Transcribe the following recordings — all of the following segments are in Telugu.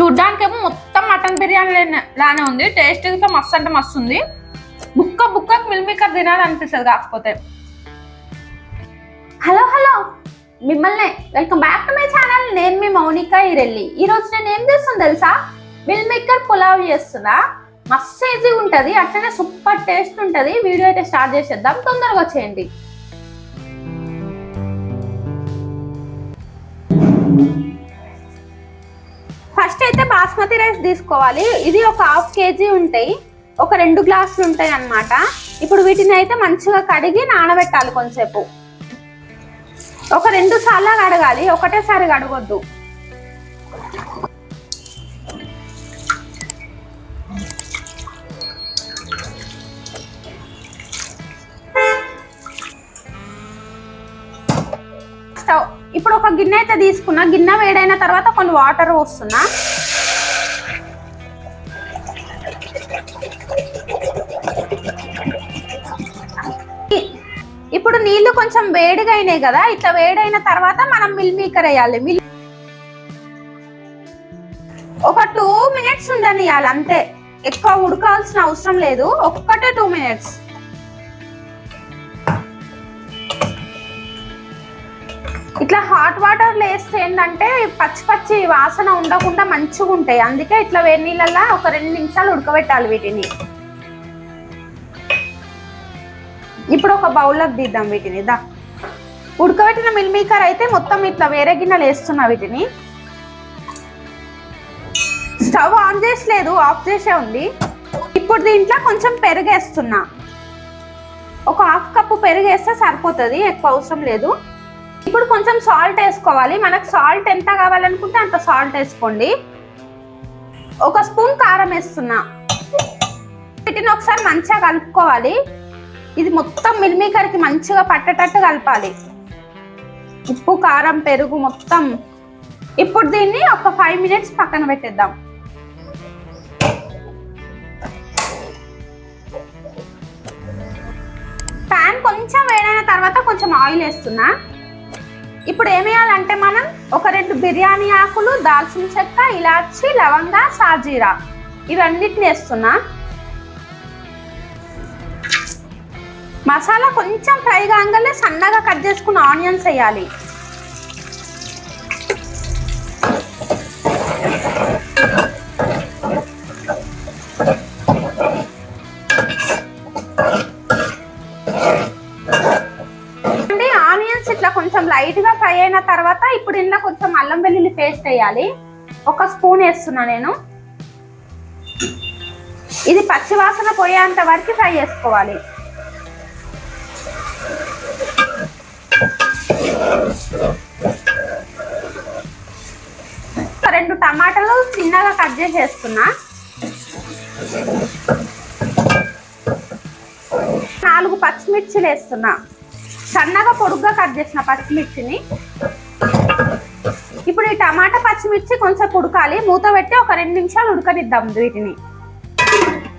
చూడ్డానికేమో మొత్తం మటన్ బిర్యానీ లానే ఉంది. టేస్ట్ అయితే మస్తు అంటే మస్తు ఉంది. బుక్క బుక్క మిల్ మేకర్ తినాలనిపిస్తుంది కాకపోతే. Hello hello. మిమ్మల్ని welcome back to my channel నేను మీ మౌనిక ఇరెల్లి ఈ రోజు నేను ఏం చేస్తాను తెలుసా? మిల్ మేకర్ పులావ్ చేస్తున్నా. మస్తు ఈజీ ఉంటుంది. అట్లనే సూపర్ టేస్ట్ ఉంటుంది. వీడియో అయితే స్టార్ట్ చేసేద్దాం. తొందరగా వచ్చేయండి బాస్మతి రైస్ తీసుకోవాలి. ఇది ఒక హాఫ్ కేజీ ఉంటాయి. ఒక రెండు గ్లాసులు ఉంటాయి అన్నమాట. ఇప్పుడు వీటిని అయితే మంచిగా కడిగి నానబెట్టాలి కొంచెంసేపు. ఒక రెండు సార్లు కడగాలి. ఒకటేసారి కడగొద్దు. ఇప్పుడు ఒక గిన్నె అయితే తీసుకున్నా. గిన్నె వేడైన తర్వాత కొన్ని వాటర్ పోస్తున్నా. కొంచెం వేడిగా అయినాయి కదా ఇట్లా వేడైన తర్వాత మనం మిల్ మేకర్ వేయాలి. మిల్ ఒక టూ మినిట్స్ ఉండనియాలి అంతే. ఎక్కువ ఉడకాల్సిన అవసరం లేదు ఒక్కటే టూ మినిట్స్. ఇట్లా హాట్ వాటర్ వేస్తే ఏంటంటే పచ్చి పచ్చి వాసన ఉండకుండా మంచిగా ఉంటాయి అందుకే ఇట్లా వేడి నీళ్ళల్లో ఒక రెండు నిమిషాలు ఉడకబెట్టాలి వీటిని. ఇప్పుడు ఒక బౌల్లోకి తీద్దాం వీటిని. దా. ఉడకబెట్టిన మిల్మీకర్ అయితే మొత్తం ఇట్లా వేరే గిన్నెలు వేస్తున్నా వీటిని. స్టవ్ ఆన్ చేసలేదు ఆఫ్ చేసే ఉంది. ఇప్పుడు దీంట్లో కొంచెం పెరుగేస్తున్నా. ఒక హాఫ్ కప్పు పెరుగేస్తే సరిపోతుంది ఎక్కువ అవసరం లేదు. ఇప్పుడు కొంచెం సాల్ట్ వేసుకోవాలి. మనకు సాల్ట్ ఎంత కావాలనుకుంటే అంత సాల్ట్ వేసుకోండి. ఒక స్పూన్ కారం వేస్తున్నా. వీటిని ఒకసారి మంచిగా కలుపుకోవాలి. ఇది మొత్తం మిల్మీకర్కి మంచిగా పట్టేటట్టు కలపాలి. ఉప్పు కారం పెరుగు మొత్తం. ఇప్పుడు దీన్ని ఒక ఫైవ్ మినిట్స్ పక్కన పెట్టేద్దాం. ప్యాన్ కొంచెం వేడైన తర్వాత కొంచెం ఆయిల్ వేస్తున్నా. ఇప్పుడు ఏం వేయాలంటే మనం ఒక రెండు బిర్యానీ ఆకులు దాల్చిన చెక్క ఇలాచి లవంగా సాజీరా. ఇవన్నిటిని వేస్తున్నా. మసాలా కొంచెం ఫ్రై కాగానే సన్నగా కట్ చేసుకున్న ఆనియన్స్ వేయాలి. అంటే ఆనియన్స్ ఇట్లా కొంచెం లైట్గా ఫ్రై అయిన తర్వాత ఇప్పుడు ఇంట్లో కొంచెం అల్లం వెల్లుల్లి పేస్ట్ వేయాలి. ఒక స్పూన్ వేస్తున్నా నేను. ఇది పచ్చివాసన పోయేంత వరకు ఫ్రై చేసుకోవాలి. రెండు టమాటాలు చిన్నగా కట్ చేసేసుకున్నా నాలుగు పచ్చిమిర్చిలు వేస్తున్నా. సన్నగా పొడుగ్గా కట్ చేసిన పచ్చిమిర్చిని. ఇప్పుడు ఈ టమాటా పచ్చిమిర్చి కొంచెం ఉడకాలి. మూత పెట్టి ఒక రెండు నిమిషాలు ఉడకనిద్దాం వీటిని.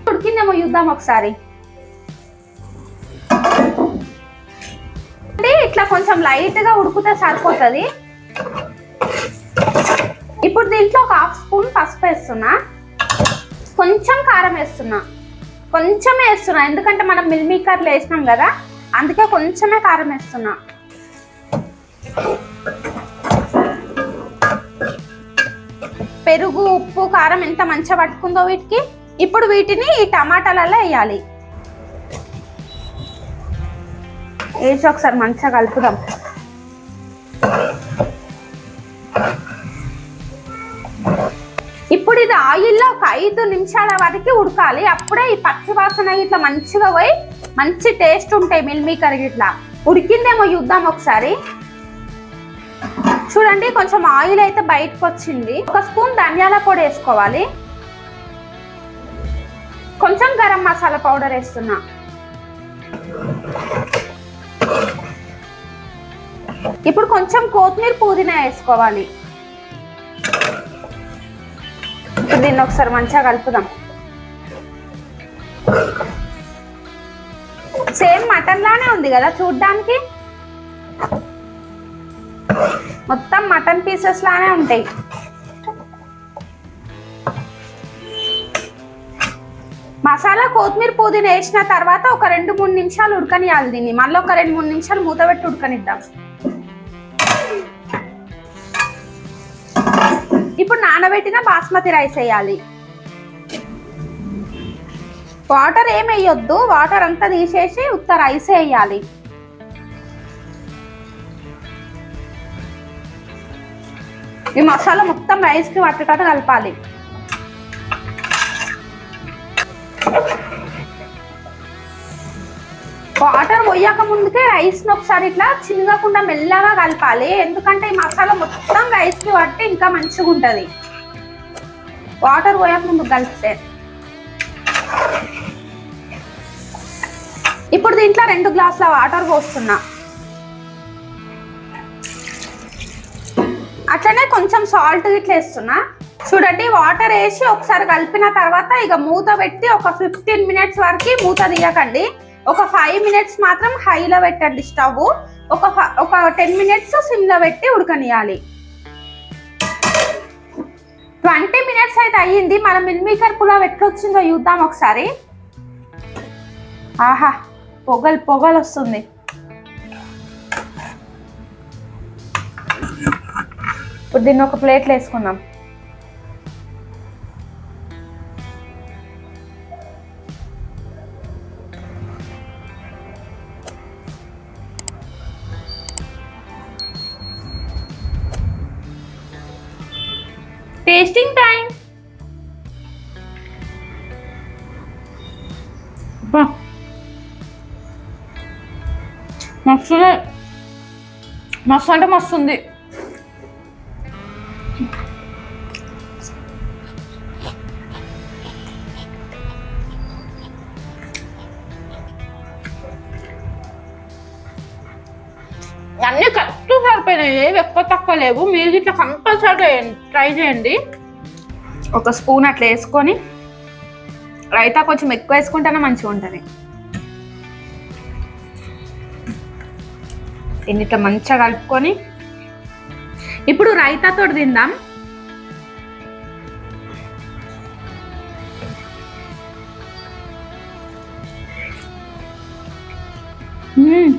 ఉడికిందేమో చూద్దాం ఒకసారి. ఇట్లా కొంచెం లైట్గా ఉడికితే సరిపోతుంది. ఇప్పుడు దీంట్లో ఒక హాఫ్ స్పూన్ పసుపు వేస్తున్నా. కొంచెం కారం వేస్తున్నా. కొంచెమే వేస్తున్నా. ఎందుకంటే మనం మిల్మీకర్లు వేసినాం కదా అందుకే కొంచెమే కారం వేస్తున్నా. పెరుగు ఉప్పు కారం ఎంత మంచిగా పట్టుకుందో వీటికి. ఇప్పుడు వీటిని ఈ టమాటాలలో వేయాలి. వేసి ఒకసారి మంచిగా కలుపుదాం. ఇప్పుడు ఇది ఆయిల్లో ఒక ఐదు నిమిషాల వరకు ఉడకాలి. అప్పుడే ఈ పచ్చి వాసన ఇట్లా మంచిగా పోయి మంచి టేస్ట్ ఉంటాయి మిల్ మేకర్ ఇట్లా ఉడికిందేమో చూద్దాం ఒకసారి. చూడండి కొంచెం ఆయిల్ అయితే బయటకు వచ్చింది. ఒక స్పూన్ ధనియాల పొడి వేసుకోవాలి. కొంచెం గరం మసాలా పౌడర్ వేస్తున్నా. ఇప్పుడు కొంచెం కొత్తిమీర పుదీనా వేసుకోవాలి. దీన్ని ఒకసారి మంచిగా కలుపుదాం. సేమ్ మటన్ లానే ఉంది కదా చూడ్డానికి? మొత్తం మటన్ పీసెస్ లానే ఉంటాయి. మసాలా కొత్తిమీర పుదీనా వేసిన తర్వాత ఒక రెండు మూడు నిమిషాలు ఉడకనియాలి దీన్ని. మళ్ళీ ఒక రెండు మూడు నిమిషాలు మూత పెట్టి ఉడకనిద్దాం. ఇప్పుడు నానబెట్టిన బాస్మతి రైస్ వేయాలి. వాటర్ ఏం వేయొద్దు వాటర్ అంతా తీసేసి ఉత్త రైస్ వేయాలి. ఈ మసాలా మొత్తం రైస్కి పట్టేటట్టు కలపాలి. వాటర్ పోయాక ముందుకే రైస్ని ఒకసారి ఇట్లా చిన్నగకుండా మెల్లగా కలపాలి. ఎందుకంటే ఈ మసాలా మొత్తం రైస్కి పట్టి ఇంకా మంచిగా ఉంటుంది. వాటర్ పోయాక ముందు కలిపితే. ఇప్పుడు దీంట్లో రెండు గ్లాసుల వాటర్ పోస్తున్నా. అట్లనే కొంచెం సాల్ట్ ఇట్లా వేస్తున్నా. చూడండి వాటర్ వేసి ఒకసారి కలిపిన తర్వాత ఇక మూత పెట్టి ఒక ఫిఫ్టీన్ మినిట్స్ వరకు మూత తీయకండి. ఒక ఫైవ్ మినిట్స్ మాత్రం హైలో పెట్టండి స్టవ్ ఒక ఫ- ఒక టెన్ మినిట్స్ సిమ్లో పెట్టి ఉడకనియాలి ట్వంటీ మినిట్స్ అయితే అయ్యింది. మన మిల్ మేకర్ పులావ్ ఎట్లొచ్చిందో చూద్దాం ఒకసారి. ఆహా పొగలు పొగలు వస్తుంది. ఇప్పుడు దీన్ని ఒక ప్లేట్లో వేసుకుందాం. టేస్టింగ్ టైం మస్తు మస్తు అంటే మస్తు ఉంది. అన్నీ ఖర్చు సరిపోయినాయి ఏవి ఎక్కువ తక్కువ లేవు. మీరు ఇట్లా కంపల్సరీ ట్రై చేయండి ఒక స్పూన్ అట్లా వేసుకొని రైతా కొంచెం ఎక్కువ వేసుకుంటేనే మంచిగా ఉంటుంది. దీన్ని ఇట్లా మంచిగా కలుపుకొని ఇప్పుడు రైతాతో తిందాం. మ్మ్.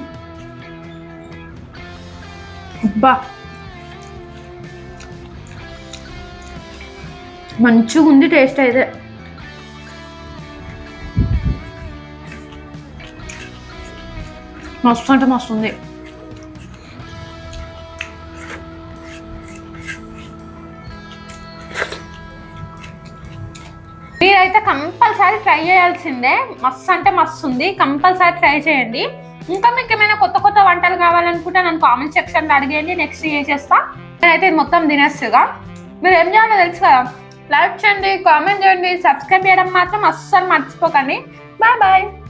అబ్బా. మంచిగా ఉంది టేస్ట్ అయితే. మస్తు అంటే మస్తు ఉంది. మీరైతే కంపల్సరీ ట్రై చేయాల్సిందే. మస్తు అంటే మస్తు ఉంది. కంపల్సరీ ట్రై చేయండి. ఇంకా మీకు ఏమైనా కొత్త కొత్త వంటలు కావాలనుకుంటే నన్ను కామెంట్ సెక్షన్లో అడిగేయండి నెక్స్ట్ ఏ నేనైతే ఇది మొత్తం తినేస్తుగా. మీరు ఏం చేయాలో తెలుసు కదా? లైక్ చేయండి కామెంట్ చేయండి సబ్స్క్రైబ్ చేయడం మాత్రం అస్సలు మర్చిపోకండి. Bye bye